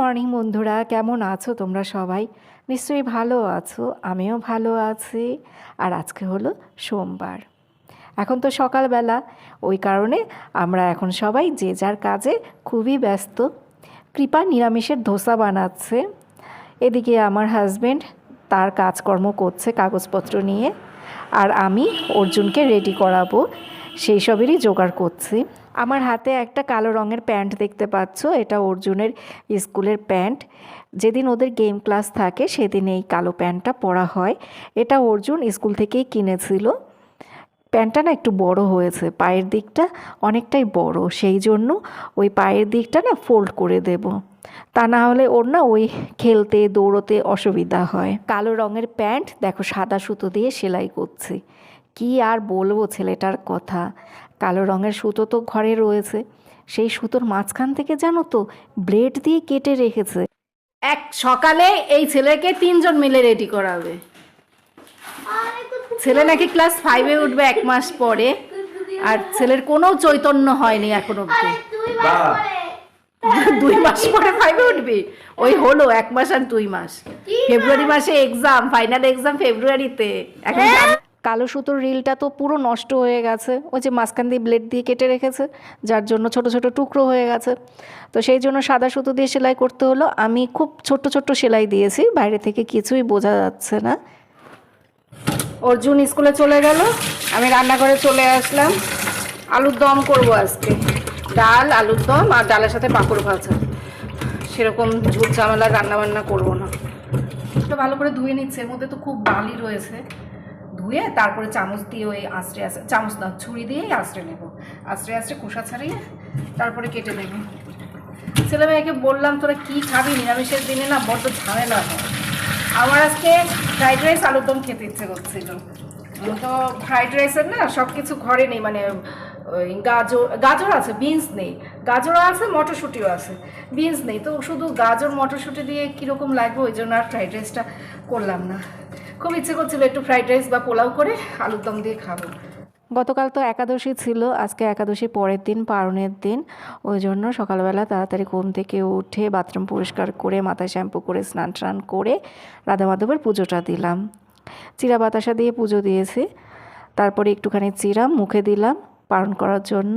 Morning বন্ধুরা, কেমন আছো তোমরা সবাই? নিশ্চয়ই ভালো আছো, আমিও ভালো আছি। আর আজকে হলো সোমবার। এখন তো সকালবেলা, ওই কারণে আমরা এখন সবাই যে যার কাজে খুবই ব্যস্ত। কৃপা নিরামিষের ধোসা বানাচ্ছে। এদিকে আমার হাজব্যান্ড তার কাজকর্ম করছে কাগজপত্র নিয়ে। আর আমি অর্জুনকে রেডি করাবো সেই সবেরই জোগাড় করছি। আমার হাতে একটা কালো রঙের প্যান্ট দেখতে পাচ্ছ, এটা অর্জুনের স্কুলের প্যান্ট। যেদিন ওদের গেম ক্লাস থাকে, সেদিন এই কালো প্যান্টটা পরা হয়। এটা অর্জুন স্কুল থেকেই কিনেছিল। প্যান্টটা না একটু বড় হয়েছে, পায়ের দিকটা অনেকটাই বড়, সেই জন্য ওই পায়ের দিকটা না ফোল্ড করে দেব। তা না হলে ওর না ওই খেলতে, দৌড়োতে অসুবিধা হয়। কালো রঙের প্যান্ট, দেখো সাদা সুতো দিয়ে সেলাই করছি। কি আর বলব ছেলেটার কথা? কালো রঙের সুতো তো ঘরে রয়েছে। সেই সুতোর মাঝখান থেকে জানো তো ব্লেড দিয়ে কেটে রেখেছে। এক সকালে এই ছেলেকে তিনজন মিলে রেডি করাবে। ছেলে নাকি ক্লাস ফাইভে উঠবে এক মাস পরে আর ছেলের কোনো চৈতন্য হয়নি এখন অব্দি দুই মাস পরে। ফাইভে উঠবি? ওই হলো এক মাস আর দুই মাস। ফেব্রুয়ারি মাসে। এক্সাম ফাইনাল এক্সাম ফেব্রুয়ারিতে। এখন জান- কালো সুতোর রিলটা তো পুরো নষ্ট হয়ে গেছে। ওই যে মাঝখান দিয়ে ব্লেড দিয়ে কেটে রেখেছে, যার জন্য ছোট ছোট টুকরো হয়ে গেছে। তো সেই জন্য সাদা সুতো দিয়ে সেলাই করতে হলো। আমি খুব ছোট্ট ছোট্ট সেলাই দিয়েছি, বাইরে থেকে কিছুই বোঝা যাচ্ছে না। অর্জুন স্কুলে চলে গেল। আমি রান্নাঘরে চলে আসলাম। আলুর দম করব আজকে। ডাল, আলুর দম আর ডালের সাথে পাঁপড় ভাজা। সেরকম ঝুট ঝামেলা রান্না বান্না করব না। ভালো করে ধুয়ে নিচ্ছে, এর মধ্যে তো খুব বালি রয়েছে। ধুয়ে তারপরে চামচ দিয়ে ওই আঁচড়ে আঁচড়ে, চামচ না, ছুরি দিয়েই আঁচড়ে নেব। আঁচড়ে আঁচড়ে খোসা ছাড়িয়ে তারপরে কেটে দেবো ছেলে মেয়েকে বললাম, তোরা কি খাবি? নিরামিষের দিনে না বড্ড ঝামেলা হয়। আমার আজকে ফ্রাইড রাইস, আলুর দম খেতে ইচ্ছে করছিল। তো ফ্রাইড রাইসের না সব কিছু ঘরে নেই মানে ওই গাজর গাজর আছে, বিনস নেই। গাজরও আছে, মটরশুঁটিও আছে, বিনস নেই। তো শুধু গাজর, মটরশুঁটি দিয়ে কীরকম লাগবে? ওই জন্য আর ফ্রাইড রাইসটা করলাম না। খুব ইচ্ছে করছিল একটু ফ্রাইড রাইস বা পোলাও করে আলুর দম দিয়ে খাব। গতকাল তো একাদশী ছিল, আজকে একাদশী পরের দিন, পারণের দিন। ওই জন্য সকালবেলা তাড়াতাড়ি ঘুম থেকে উঠে বাথরুম পরিষ্কার করে, মাথায় শ্যাম্পু করে, স্নান টান করে রাধা মাধবের পুজোটা দিলাম। চিরা বাতাসা দিয়ে পুজো দিয়েছি। তারপরে একটুখানি চিরা মুখে দিলাম পালন করার জন্য।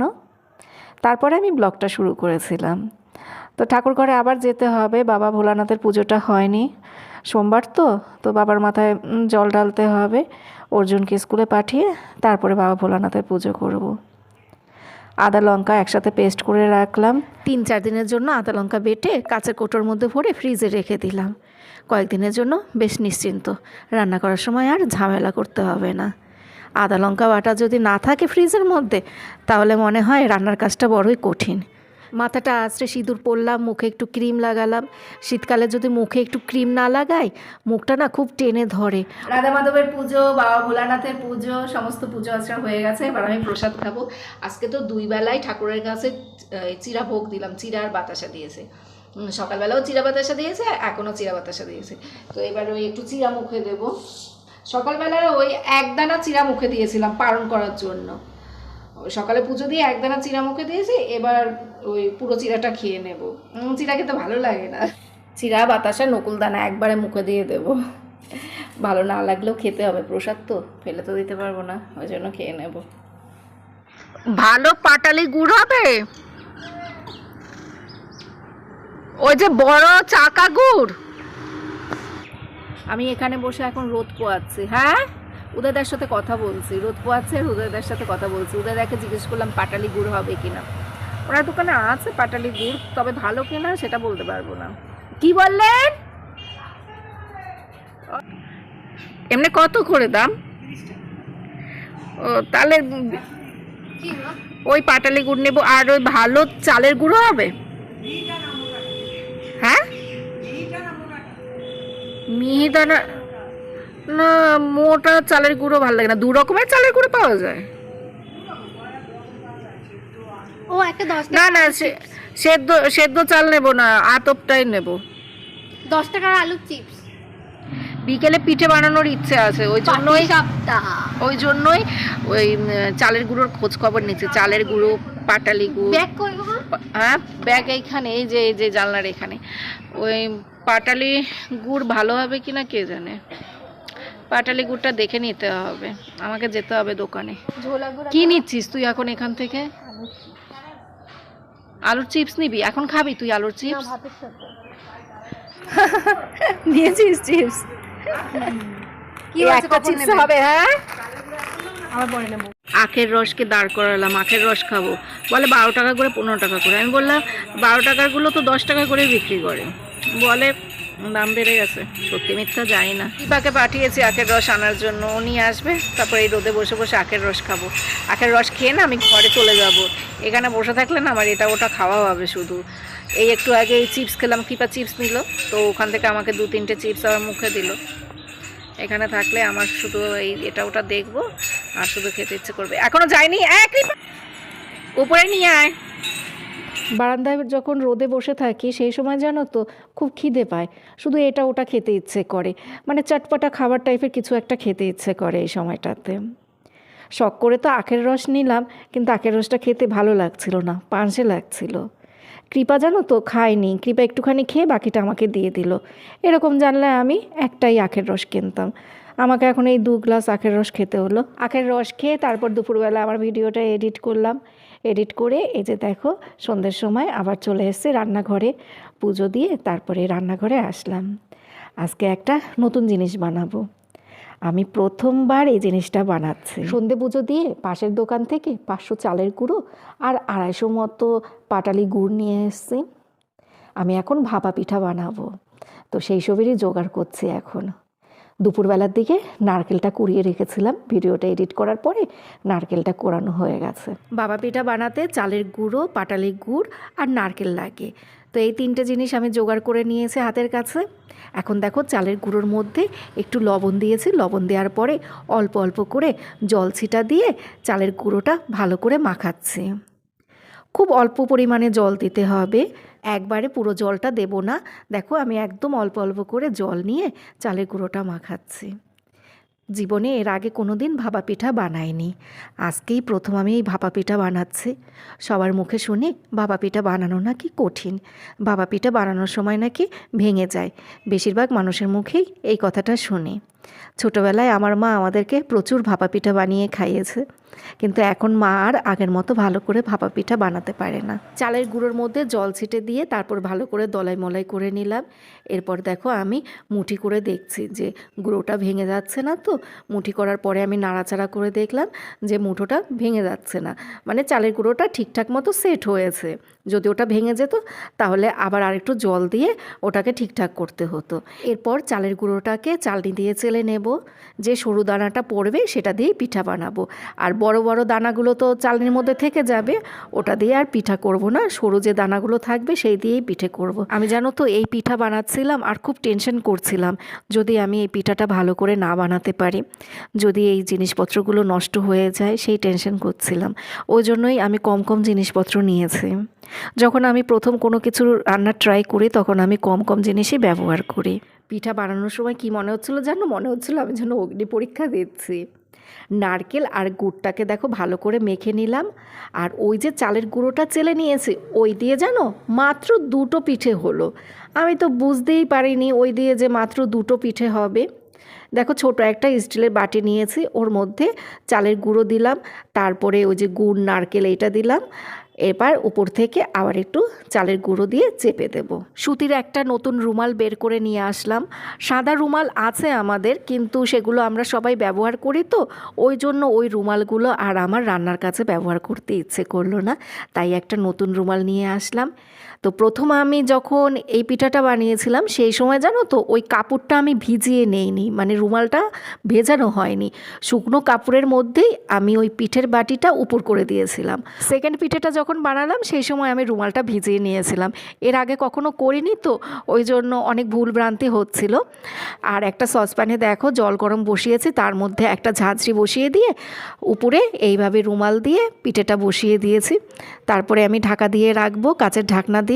তারপরে আমি ব্লগটা শুরু করেছিলাম। তো ঠাকুর ঘরে আবার যেতে হবে। বাবা ভোলানাথের পুজোটা হয়নি। সোমবার তো তো বাবার মাথায় জল ঢালতে হবে। অর্জুনকে স্কুলে পাঠিয়ে তারপরে বাবা ভোলানাথের পুজো করব। আদা লঙ্কা একসাথে পেস্ট করে রাখলাম। তিন চার দিনের জন্য আদা লঙ্কা বেটে কাঁচের কোটোর মধ্যে ভরে ফ্রিজে রেখে দিলাম। কয়েকদিনের জন্য বেশ নিশ্চিন্ত। রান্না করার সময় আর ঝামেলা করতে হবে না। আদা লঙ্কা বাটা যদি না থাকে ফ্রিজের মধ্যে, তাহলে মনে হয় রান্নার কাজটা বড়ই কঠিন। মাথাটা আঁচড়ে সিঁদুর পরলাম, মুখে একটু ক্রিম লাগালাম। শীতকালে যদি মুখে একটু ক্রিম না লাগাই, মুখটা না খুব টেনে ধরে। রাধা মাধবের পুজো, বাবা ভোলানাথের পুজো, সমস্ত পুজো আচরা হয়ে গেছে। এবার আমি প্রসাদ খাব। আজকে তো দুই বেলায় ঠাকুরের কাছে চিরা ভোগ দিলাম। চিরা আর বাতাসা দিয়েছে। সকালবেলাও চিরা বাতাসা দিয়েছে এখনও চিরা বাতাসা দিয়েছে। তো এবার ওই একটু চিরা মুখে দেবো। সকালবেলা ওই একদানা চিরা মুখে দিয়েছিলাম পালন করার জন্য। সকালে পুজো দিয়ে একদানা চিরা মুখে দিয়েছি এবার ওই পুরো চিরাটা খেয়ে নেব। চিরা খেতে ভালো লাগে না। চিরা বাতাসা নকুল দানা একবারে মুখে দিয়ে দেবো। ভালো না লাগলেও খেতে হবে। প্রসাদ তো ফেলে তো দিতে পারব না ওই জন্য খেয়ে নেব। ভালো পাটালি গুড় হবে? ওই যে বড় চাকা গুড়? আমি এখানে বসে এখন রোদ পোয়াচ্ছি হ্যাঁ? উদয়দার সাথে কথা বলছি, রোদ পোয়াচ্ছে, উদয়দার সাথে কথা বলছি। উদয়দাকে জিজ্ঞেস করলাম, পাটালি গুড় হবে কিনা? ওনার দোকানে আছে পাটালি গুড়, তবে ভালো কিনা সেটা বলতে পারব না। কি বললেন? এমনি কত করে দাম? ও, তাহলে ওই পাটালি গুড় নেব, আর ওই ভালো চালের গুঁড়ো হবে? হ্যাঁ? মিহিদানা না মোটা চালের গুঁড়ো ভালো লাগে না। দু রকমের চালের গুঁড়ো পাওয়া যায়। ও একটা দশ না না সেদ্ধ সেদ্ধ চাল নেব না আতপটাই নেব। দশ টাকার আলুর চিপস। বিকেলে পিঠে বানানোর ইচ্ছে আছে ওই জন্যই ওই জন্যই ওই চালের গুঁড়োর খোঁজ খবর নিচ্ছি। চালের গুঁড়ো পাটালি গুঁড়ো। হ্যাঁ ব্যাগ এইখানে এই যে এই যে জানলার এখানে। ওই পাটালি গুড় ভালো হবে কিনা কে জানে? পাটালি গুড়টা দেখে নিতে হবে। আমাকে যেতে হবে দোকানে। কি নিচ্ছিস তুই এখন এখান থেকে? আলুর চিপস নিবি? এখন খাবি তুই আলুর চিপস নিয়েছিস চিপস কি হয়েছে চিপস হবে হ্যাঁ? পরে নেব। আখের রসকে দাঁড় করালাম আখের রস খাব। বলে বারো টাকা করে পনেরো টাকা করে। আমি বললাম বারো টাকারগুলো তো দশ টাকা করে বিক্রি করে। বলে দাম বেড়ে গেছে। সত্যি মিথ্যা জানি না। দীপাকে পাঠিয়েছি আখের রস আনার জন্য। নিয়ে আসবে তারপর এই রোদে বসে বসে আখের রস খাব। আখের রস খেয়ে না আমি ঘরে চলে যাব। এখানে বসে থাকলে না আমার এটা ওটা খাওয়া হবে শুধু। এই একটু আগে এই চিপস খেলাম কিপা চিপস নিল। তো ওখান থেকে আমাকে দু তিনটে চিপস আমার মুখে দিল। এখানে থাকলে আমার শুধু এই এটা ওটা দেখব আর শুধু খেতে ইচ্ছে করবে। এখনও যায়নি? এক উপরে নিয়ে আয়। বারান্দায় যখন রোদে বসে থাকি, সেই সময় জানো তো, খুব খিদে পায়। শুধু এটা ওটা খেতে ইচ্ছে করে। মানে চটপটা খাবার টাইপের কিছু একটা খেতে ইচ্ছে করে এই সময়টাতে। শখ করে তো আখের রস নিলাম, কিন্তু আখের রসটা খেতে ভালো লাগছিল না পাঁচে লাগছিল। কৃপা জানো তো, খায়নি। কৃপা একটুখানি খেয়ে বাকিটা আমাকে দিয়ে দিল। এরকম জানলে আমি একটাই আখের রস কিনতাম। আমাকে এখন এই দু গ্লাস আখের রস খেতে হলো। আখের রস খেয়ে তারপর দুপুরবেলা আমার ভিডিওটা এডিট করলাম। এডিট করে এই যে দেখো, সন্ধ্যের সময় আবার চলে এসেছে রান্নাঘরে। পুজো দিয়ে তারপরে রান্নাঘরে আসলাম। আজকে একটা নতুন জিনিস বানাবো। আমি প্রথমবার এই জিনিসটা বানাচ্ছি। সন্ধে পুজো দিয়ে পাশের দোকান থেকে পাঁচশো চালের গুঁড়ো আর আড়াইশো মতো পাটালি গুড় নিয়ে এসেছি। আমি এখন ভাপা পিঠা বানাবো। তো সেই সবেরই জোগাড় করছি এখন। দুপুরবেলার দিকে নারকেলটা কুড়িয়ে রেখেছিলাম। ভিডিওটা এডিট করার পরে নারকেলটা কোরানো হয়ে গেছে। বাবা পিঠা বানাতে চালের গুঁড়ো, পাটালি গুড় আর নারকেল লাগে। তো এই তিনটে জিনিস আমি জোগাড় করে নিয়েছি হাতের কাছে। এখন দেখো চালের গুঁড়োর মধ্যে একটু লবণ দিয়েছি। লবণ দেওয়ার পরে অল্প অল্প করে জল ছিটা দিয়ে চালের গুঁড়োটা ভালো করে মাখাচ্ছি। খুব অল্প পরিমাণে জল দিতে হবে। একবারে পুরো জলটা দেব না। দেখো আমি একদম অল্প অল্প করে জল নিয়ে চালের গুঁড়োটা মাখাচ্ছি। জীবনে এর আগে কোনো দিন ভাপা পিঠা বানাইনি। আজকেই প্রথম আমি এই ভাপা পিঠা বানাচ্ছি। সবার মুখে শুনি, ভাপা পিঠা বানানো নাকি কঠিন? ভাপা পিঠা বানানোর সময় নাকি ভেঙে যায়। বেশিরভাগ মানুষের মুখেই এই কথাটা শুনি। ছোটোবেলায় আমার মা আমাদেরকে প্রচুর ভাপা পিঠা বানিয়ে খাইয়েছে। কিন্তু এখন মা আর আগের মতো ভালো করে ভাপা পিঠা বানাতে পারে না। চালের গুঁড়োর মধ্যে জল ছিটে দিয়ে তারপর ভালো করে দলাই মলাই করে নিলাম। এরপর দেখো আমি মুঠি করে দেখছি যে গুঁড়োটা ভেঙে যাচ্ছে না তো। মুঠি করার পরে আমি নাড়াচাড়া করে দেখলাম যে মুঠোটা ভেঙে যাচ্ছে না। মানে চালের গুঁড়োটা ঠিকঠাক মতো সেট হয়েছে। যদি ওটা ভেঙে যেত তাহলে আবার আরেকটু জল দিয়ে ওটাকে ঠিকঠাক করতে হতো। এরপর চালের গুঁড়োটাকে চালনি দিয়ে চেলে নেব। যে সরু দানাটা পড়বে সেটা দিয়েই পিঠা বানাবো। আর বড় বড় দানাগুলো তো চালনির মধ্যে থেকে যাবে, ওটা দিয়ে আর পিঠা করব না। সরু যে দানাগুলো থাকবে, সেই দিয়েই পিঠে করব। আমি জানো তো, এই পিঠা বানাচ্ছিলাম আর খুব টেনশন করছিলাম, যদি আমি এই পিঠাটা ভালো করে না বানাতে পারি, যদি এই জিনিসপত্রগুলো নষ্ট হয়ে যায়, সেই টেনশন করছিলাম। ওই জন্যই আমি কম কম জিনিসপত্র নিয়েছি। যখন আমি প্রথম কোনো কিছু রান্না ট্রাই করি, তখন আমি কম কম জিনিসই ব্যবহার করি। পিঠা বানানোর সময় কি মনে হচ্ছিল জানো? মনে হচ্ছিল আমি যেন অগ্নি পরীক্ষা দিচ্ছি। নারকেল আর গুড়টাকে দেখো ভালো করে মেখে নিলাম। আর ওই যে চালের গুঁড়োটা চেলে নিয়েছি, ওই দিয়ে জানো মাত্র দুটো পিঠে হলো। আমি তো বুঝতেই পারিনি ওই দিয়ে যে মাত্র দুটো পিঠে হবে। দেখো ছোট একটা স্টিলের বাটি নিয়েছি, ওর মধ্যে চালের গুঁড়ো দিলাম, তারপরে ওই যে গুড়, নারকেল এইটা দিলাম। এবার উপর থেকে আবার একটু চালের গুঁড়ো দিয়ে চেপে দেব। সুতির একটা নতুন রুমাল বের করে নিয়ে আসলাম। সাদা রুমাল আছে আমাদের, কিন্তু সেগুলো আমরা সবাই ব্যবহার করি তো, ওই জন্য ওই রুমালগুলো আর আমার রান্নার কাছে ব্যবহার করতে ইচ্ছে করল না। তাই একটা নতুন রুমাল নিয়ে আসলাম। তো প্রথম আমি যখন এই পিঠাটা বানিয়েছিলাম, সেই সময় জানো তো ওই কাপড়টা আমি ভিজিয়ে নেইনি মানে রুমালটা ভেজানো হয়নি। শুকনো কাপড়ের মধ্যেই আমি ওই পিঠের বাটিটা উপর করে দিয়েছিলাম। সেকেন্ড পিঠেটা যখন বানালাম, সেই সময় আমি রুমালটা ভিজিয়ে নিয়েছিলাম। এর আগে কখনো করিনি তো, ওই জন্য অনেক ভুল ভ্রান্তি হচ্ছিল। আর একটা সসপ্যানে দেখো, জল গরম বসিয়েছি, তার মধ্যে একটা ঝাঁঝরি বসিয়ে দিয়ে উপরে এইভাবে রুমাল দিয়ে পিঠেটা বসিয়ে দিয়েছি। তারপরে আমি ঢাকা দিয়ে রাখব, কাচের ঢাকনা দিয়ে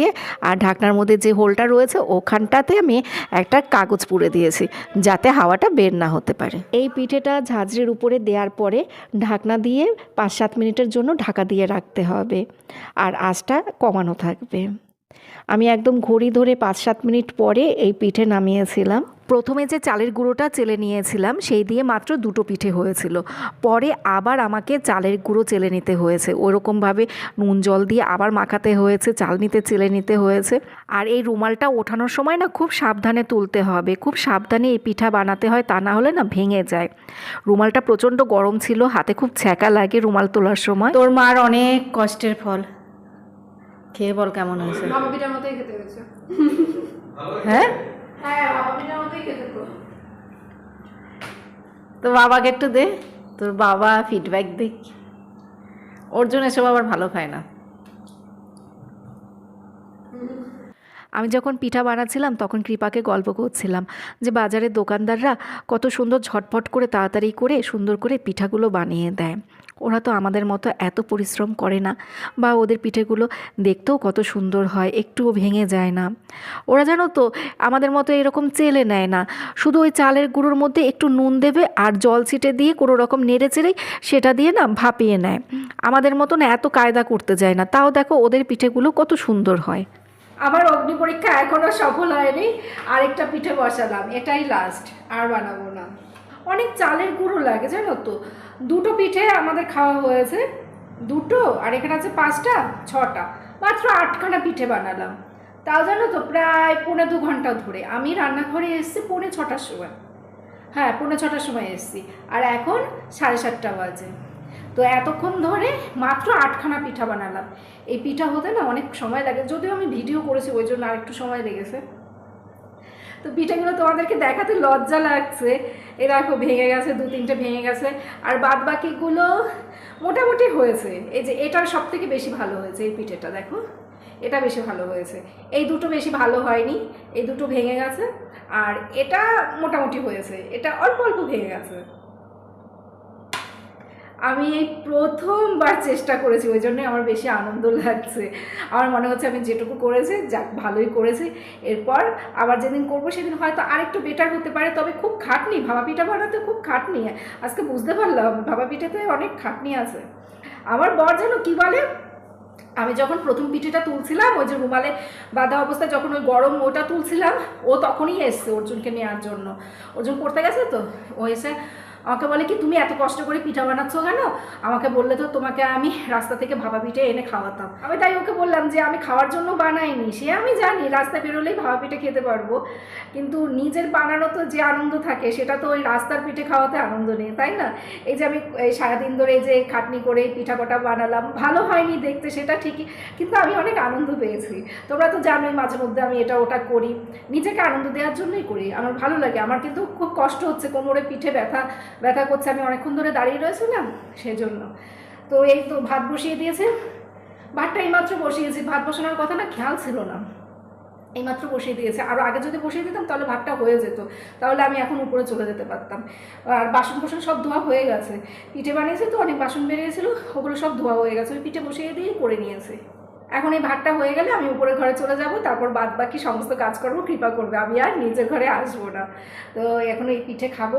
আর ঢাকনার মধ্যে যে হোলটা রয়েছে ওখানটাতে আমি একটা কাগজ পুড়ে দিয়েছি যাতে হাওয়াটা বের না হতে পারে। এই পিঠেটা ঝাঁঝরির উপরে দেওয়ার পরে ঢাকনা দিয়ে পাঁচ সাত মিনিটের জন্য ঢাকা দিয়ে রাখতে হবে আর আঁচটা কমানো থাকবে। আমি একদম ঘড়ি ধরে পাঁচ সাত মিনিট পরে এই পিঠে নামিয়েছিলাম। প্রথমে যে চালের গুঁড়োটা চেলে নিয়েছিলাম সেই দিয়ে মাত্র দুটো পিঠে হয়েছিল। পরে আবার আমাকে চালের গুঁড়ো চেলে নিতে হয়েছে। ওরকমভাবে নুন জল দিয়ে আবার মাখাতে হয়েছে চাল নিতে চেলে নিতে হয়েছে। আর এই রুমালটা ওঠানোর সময় না খুব সাবধানে তুলতে হবে। খুব সাবধানে এই পিঠা বানাতে হয় তা না হলে না ভেঙে যায়। রুমালটা প্রচণ্ড গরম ছিল হাতে খুব ছ্যাঁকা লাগে রুমাল তোলার সময়। তোর মার অনেক কষ্টের ফল। খেয়ে বল কেমন হয়েছে? হ্যাঁ? হ্যাঁ তো বাবাকে একটু দে, তোর বাবা ফিডব্যাক দিক জন্য এসব আবার ভালো খায় না। আমি যখন পিঠা বানাচ্ছিলাম, তখন কৃপাকে গল্প করছিলাম যে বাজারের দোকানদাররা কত সুন্দর ঝটপট করে তাড়াতাড়ি করে সুন্দর করে পিঠাগুলো বানিয়ে দেয়। ওরা তো আমাদের মতো এত পরিশ্রম করে না বা ওদের পিঠেগুলো দেখতেও কত সুন্দর হয়, একটুও ভেঙে যায় না। ওরা জানো তো, আমাদের মতো এরকম চেলে নেয় না। শুধু ওই চালের গুঁড়োর মধ্যে একটু নুন দেবে আর জল ছিটে দিয়ে কোনো রকম নেড়ে চেড়েই সেটা দিয়ে না ভাপিয়ে নেয়। আমাদের মতো না এত কায়দা করতে যায় না। তাও দেখো ওদের পিঠেগুলো কত সুন্দর হয়। আমার অগ্নি পরীক্ষা এখনও সফল হয়নি। আরেকটা পিঠে বসালাম, এটাই লাস্ট আর বানাবো না। অনেক চালের গুঁড়ো লাগে, জানো তো। দুটো পিঠে আমাদের খাওয়া হয়েছে, দুটো, আর এখানে আছে পাঁচটা, ছটা। মাত্র আটখানা পিঠে বানালাম। তাও জানো তো, প্রায় পৌনে দু ঘণ্টা ধরে। আমি রান্নাঘরে এসেছি পৌনে ছটার সময়। হ্যাঁ পৌনে ছটার সময় এসেছি। আর এখন সাড়ে সাতটা বাজে। তো এতক্ষণ ধরে মাত্র আটখানা পিঠা বানালাম। এই পিঠা হতে না অনেক সময় লাগে, যদিও আমি ভিডিও করেছি, ওই জন্য আরেকটু সময় লেগেছে। তো পিঠাগুলো তোমাদেরকে দেখাতে লজ্জা লাগছে। এ দেখো, ভেঙে গেছে, দু তিনটে ভেঙে গেছে, আর বাদ বাকিগুলো মোটামুটি হয়েছে। এই যে, এটার সব থেকে বেশি ভালো হয়েছে এই পিঠেটা, দেখো। এটা বেশি ভালো হয়েছে। এই দুটো বেশি ভালো হয়নি, এই দুটো ভেঙে গেছে, আর এটা মোটামুটি হয়েছে। এটা অল্প অল্প ভেঙে গেছে। আমি এই প্রথমবার চেষ্টা করেছি, ওই জন্যে আমার বেশি আনন্দ লাগছে। আমার মনে হচ্ছে আমি যেটুকু করেছি, যাক, ভালোই করেছি। এরপর আবার যেদিন করব, সেদিন হয়তো আরেকটু বেটার হতে পারে, তবে খুব খাটনি ভাবা পিঠা বানাতে খুব খাটনি। আজকে বুঝতে পারলাম ভাবা পিঠাতে অনেক খাটনি আছে। আমার বর যেন কী বলে? আমি যখন প্রথম পিঠেটা তুলছিলাম, ওই যে রুমালে বাঁধা অবস্থায় যখন ওই গরম ওটা তুলছিলাম, ও তখনই এসছে অর্জুনকে নেওয়ার জন্য। অর্জুন পড়তে গেছে তো? ও এসে আমাকে বলে কি, তুমি এত কষ্ট করে পিঠা বানাচ্ছ কেন? আমাকে বললে তো, তোমাকে আমি রাস্তা থেকে ভাবা পিঠে এনে খাওয়াতাম। আমি তাই ওকে বললাম যে, আমি খাওয়ার জন্য বানাইনি। সে আমি জানি, রাস্তায় বেরোলেই ভাবা পিঠে খেতে পারব। কিন্তু নিজের বানানো তো যে আনন্দ থাকে, সেটা তো ওই রাস্তার পিঠে খাওয়াতে আনন্দ নেই, তাই না? এই যে আমি, এই সারাদিন ধরে যে খাটনি করে পিঠা কটা বানালাম, ভালো হয়নি দেখতে, সেটা ঠিকই, কিন্তু আমি অনেক আনন্দ পেয়েছি। তোমরা তো জানোই, মাঝে মধ্যে আমি এটা ওটা করি। নিজেকে আনন্দ দেওয়ার জন্যই করি, আমার ভালো লাগে, আমার কিন্তু খুব কষ্ট হচ্ছে কোমরে পিঠে ব্যথা ব্যথা করছে, আমি অনেকক্ষণ ধরে দাঁড়িয়ে রয়েছিলাম সেজন্য। তো এই তো ভাত বসিয়ে দিয়েছে। ভাতটা এইমাত্র বসিয়েছি, ভাত বসানোর কথা না, খেয়াল ছিল না। এইমাত্র বসিয়ে দিয়েছে। আরও আগে যদি বসিয়ে দিতাম, তাহলে ভাতটা হয়ে যেত। তাহলে আমি এখন উপরে চলে যেতে পারতাম। আর বাসন কোসন সব ধোয়া হয়ে গেছে। পিঠে বানিয়েছে তো, অনেক বাসন বেরিয়েছিল, ওগুলো সব ধোয়া হয়ে গেছে। ওই পিঠে বসিয়ে দিয়েই করে নিয়েছে। এখন এই ভাতটা হয়ে গেলে আমি উপরে ঘরে চলে যাব, তারপর বাদ বাকি সমস্ত কাজ করব কৃপা করবে। আমি আর নিজের ঘরে আসব না। তো এখন এই পিঠে খাব।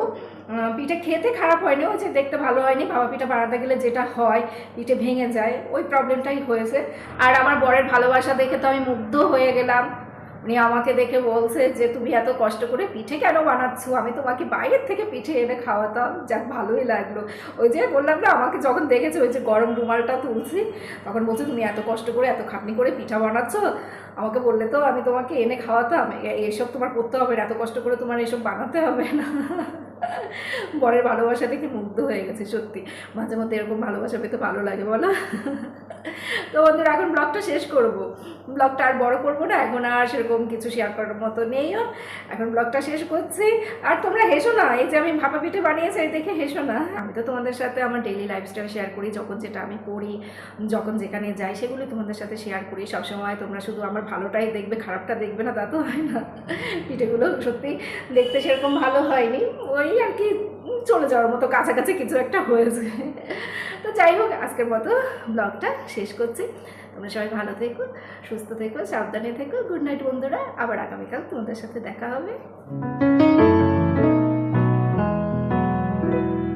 পিঠে খেতে খারাপ হয়নি, ওই যে দেখতে ভালো হয়নি। বাবা পিঠা বানাতে গেলে যেটা হয়, পিঠে ভেঙে যায়। ওই প্রবলেমটাই হয়েছে। আর আমার বরের ভালোবাসা দেখে তো আমি মুগ্ধ হয়ে গেলাম। উনি আমাকে দেখে বলছে যে তুমি এত কষ্ট করে পিঠে কেন বানাচ্ছ? আমি তোমাকে বাইরের থেকে পিঠে এনে খাওয়াতাম। যাক, ভালোই লাগল। ওই যে বললাম না, আমাকে যখন দেখেছে ওই যে গরম রুমালটা তুলছি, তখন বলছে, তুমি এত কষ্ট করে, এত খাটনি করে পিঠা বানাচ্ছ? আমাকে বললে, তো আমি তোমাকে এনে খাওয়াতাম। এসব তোমার করতে হবে না। এত কষ্ট করে তোমার এসব বানাতে হবে না। বরের ভালোবাসা দেখে মুগ্ধ হয়ে গেছে সত্যি। মাঝে মধ্যে এরকম ভালোবাসা পেতে ভালো লাগে, বলো? তো বন্ধুরা এখন ব্লগটা শেষ করব। ব্লগটা আর বড় করব না, এখন আর সেরকম কিছু শেয়ার করার মতো নেইও এখন ব্লগটা শেষ করছি। আর তোমরা হেসো না, এই যে আমি ভাপা পিঠে বানিয়েছি, এই দেখে হেসো না। আমি তো তোমাদের সাথে আমার ডেইলি লাইফস্টাইল শেয়ার করি, যখন যেটা আমি করি, যখন যেখানে যাই, সেগুলো তোমাদের সাথে শেয়ার করি। সবসময় তোমরা শুধু আমার ভালোটাই দেখবে, খারাপটা দেখবে না, তা তো হয় না। পিঠেগুলো সত্যি দেখতে সেরকম ভালো হয়নি। ওই আর কি, চলে যাওয়ার মতো কাছাকাছি কিছু একটা হয়েছে। তো যাই হোক, আজকের মতো ব্লগটা শেষ করছি। তোমরা সবাই ভালো থেকো, সুস্থ থেকো, সাবধানে থেকো। গুড নাইট বন্ধুরা, আবার আগামীকাল তোমাদের সাথে দেখা হবে।